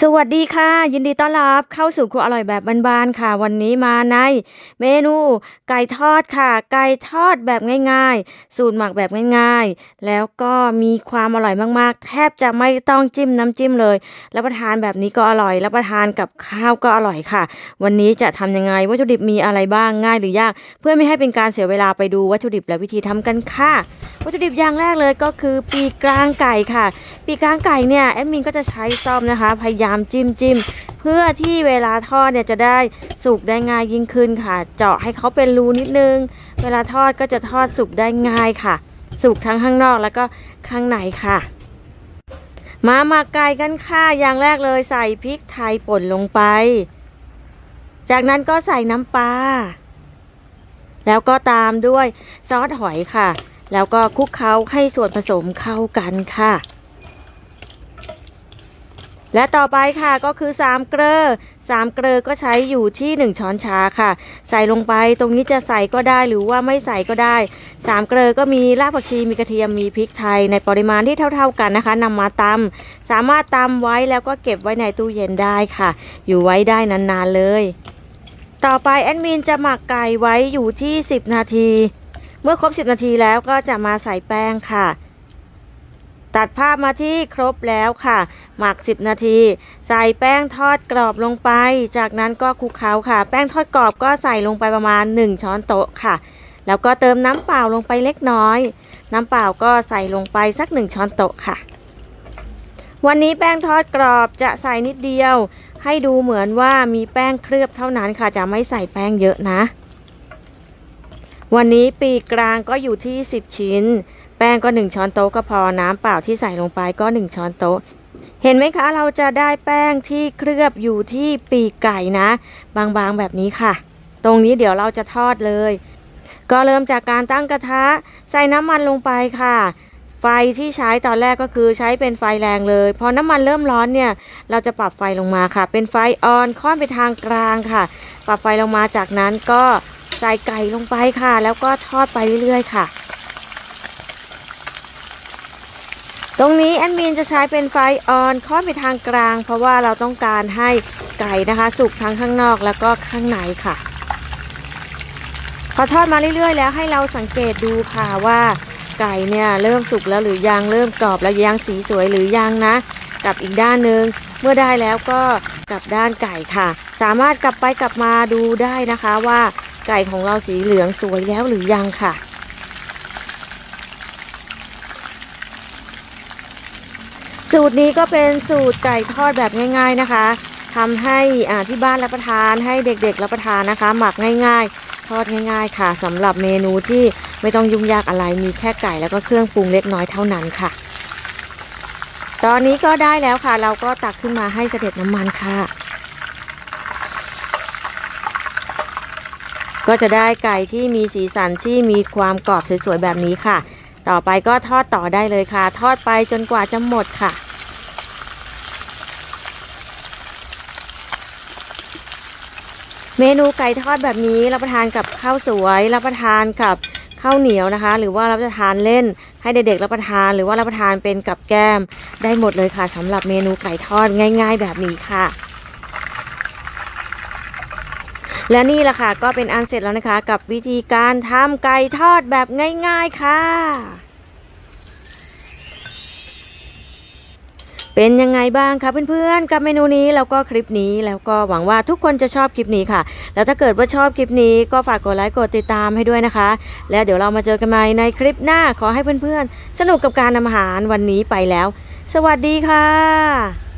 สวัสดีค่ะ ยินดีต้อนรับเข้าสู่ครัวอร่อยแบบบานๆค่ะ วันนี้มาในเมนูไก่ทอดค่ะ ไก่ทอดแบบง่ายๆ สูตรหมักแบบง่ายๆ แล้วก็มีความอร่อยมากๆ แทบจะไม่ต้องจิ้มน้ำจิ้มเลยรับประทานแบบนี้ก็อร่อยรับประทานกับข้าวก็อร่อยค่ะ วันนี้จะทำยังไงวัตถุดิบมีอะไรบ้างง่ายหรือยาก เพื่อไม่ให้เป็นการเสียเวลาไปดูวัตถุดิบและวิธีทำกันค่ะ วัตถุดิบอย่างแรกเลยก็คือปีกกลางไก่ค่ะ ปีกกลางไก่เนี่ยแอดมินก็จะใช้ซ่อมนะคะพยายามจิ้มจิ้มเพื่อที่เวลาทอดเนี่ยจะได้สุกได้ง่ายยิ่งขึ้นค่ะ เจาะให้เขาเป็นรูนิดนึง เวลาทอดก็จะทอดสุกได้ง่ายค่ะ สุกทั้งข้างนอกแล้วก็ข้างในค่ะ มาหมักไก่กันค่ะอย่างแรกเลยใส่พริกไทยป่นลงไป จากนั้นก็ใส่น้ำปลาแล้วก็ตามด้วยซอสหอยค่ะ แล้วก็คลุกเคล้าให้ส่วนผสมเข้ากันค่ะ และต่อไปค่ะก็คือ3เกลือ3เกลือก็ใช้อยู่ที่ 1 ช้อนชาค่ะ ใส่ลงไปตรงนี้จะใส่ก็ได้หรือว่าไม่ใส่ก็ได้3เกลือก็มีรากผักชีมีกระเทียมมีพริกไทยในปริมาณที่เท่า ๆกันนะคะนำมาตำสามารถตำไว้แล้วก็เก็บไว้ในตู้เย็นได้ค่ะ อยู่ไว้ได้นานๆเลย ต่อไปแอดมินจะหมักไก่ไว้อยู่ที่ 10 นาที เมื่อครบ 10 นาทีแล้วก็จะมาใส่แป้งค่ะ ตัดภาพมาที่ครบแล้วค่ะ หมัก 10 นาที ใส่แป้งทอดกรอบลงไป จากนั้นก็คลุกเคล้าค่ะ แป้งทอดกรอบก็ใส่ลงไปประมาณ 1 ช้อนโต๊ะค่ะ แล้วก็เติมน้ำเปล่าลงไปเล็กน้อย น้ำเปล่าก็ใส่ลงไปสัก 1 ช้อนโต๊ะค่ะ วันนี้แป้งทอดกรอบจะใส่นิดเดียว ให้ดูเหมือนว่ามีแป้งเคลือบเท่านั้นค่ะ จะไม่ใส่แป้งเยอะนะ วันนี้ปีกกลางก็อยู่ที่ 10 ชิ้น ป้งก็ 1 ช้อนโต๊ะก็พอน้ำเปล่าที่ใส่ลงไปก็ 1 ช้อนโต๊ะ เห็นไหมคะ เราจะได้แป้งที่เคลือบอยู่ที่ปีกไก่นะ บางๆแบบนี้ค่ะ ตรงนี้เดี๋ยวเราจะทอดเลย ก็เริ่มจากการตั้งกระทะ ใส่น้ำมันลงไปค่ะไฟที่ใช้ตอนแรกก็คือใช้เป็นไฟแรงเลยพอน้ำมันเริ่มร้อนเนี่ยเราจะปรับไฟลงมาค่ะ เป็นไฟอ่อนค่อนไปทางกลางค่ะ ปรับไฟลงมาจากนั้นก็ใส่ไก่ลงไปค่ะ แล้วก็ทอดไปเรื่อยๆค่ะ ตรงนี้แอดมินจะใช้เป็นไฟออนค่อนไปทางกลาง เพราะว่าเราต้องการให้ไก่นะคะ สุกทั้งข้างนอกแล้วก็ข้างในค่ะ พอทอดมาเรื่อยๆ แล้วให้เราสังเกตดูค่ะว่าไก่เนี่ยเริ่มสุกแล้วหรือยังเริ่มกรอบแล้วยังสีสวยหรือยังนะกลับอีกด้านหนึ่งเมื่อได้แล้วก็กลับด้านไก่ค่ะ สามารถกลับไปกลับมาดูได้นะคะว่าไก่ของเราสีเหลืองสวยแล้วหรือยังค่ะ สูตรนี้ก็เป็นสูตรไก่ทอดแบบง่าย ๆนะคะทำให้ที่บ้านรับประทานให้เด็กๆรับประทานนะคะ หมักง่าย ๆ ทอดง่าย ๆ ค่ะสำหรับเมนูที่ไม่ต้องยุ่งยากอะไรมีแค่ไก่แล้วก็เครื่องปรุงเล็กน้อยเท่านั้นค่ะ ตอนนี้ก็ได้แล้วค่ะ เราก็ตักขึ้นมาให้เสด็จน้ำมันค่ะ ก็จะได้ไก่ที่มีสีสันที่มีความกรอบสวยๆแบบนี้ค่ะ ต่อไปก็ทอดต่อได้เลยค่ะ ทอดไปจนกว่าจะหมดค่ะ เมนูไก่ทอดแบบนี้รับประทานกับข้าวสวยรับประทานกับข้าวเหนียวนะคะ หรือว่ารับประทานเล่นให้เด็กๆรับประทาน หรือว่ารับประทานเป็นกับแก้ม ได้หมดเลยค่ะสำหรับเมนูไก่ทอดง่าย ๆ แบบนี้ค่ะ และนี่แหละค่ะก็เป็นอันเสร็จแล้วนะคะ กับวิธีการทำไก่ทอดแบบง่ายๆค่ะ เป็นยังไงบ้างคะเพื่อนๆ กับเมนูนี้แล้วก็คลิปนี้แล้วก็หวังว่าทุกคนจะชอบคลิปนี้ค่ะ แล้วถ้าเกิดว่าชอบคลิปนี้ก็ฝากกดไลค์กดติดตามให้ด้วยนะคะ แล้วเดี๋ยวเรามาเจอกันใหม่ในคลิปหน้าขอให้เพื่อนๆ สนุกกับการทำอาหารวันนี้ไปแล้ว สวัสดีค่ะ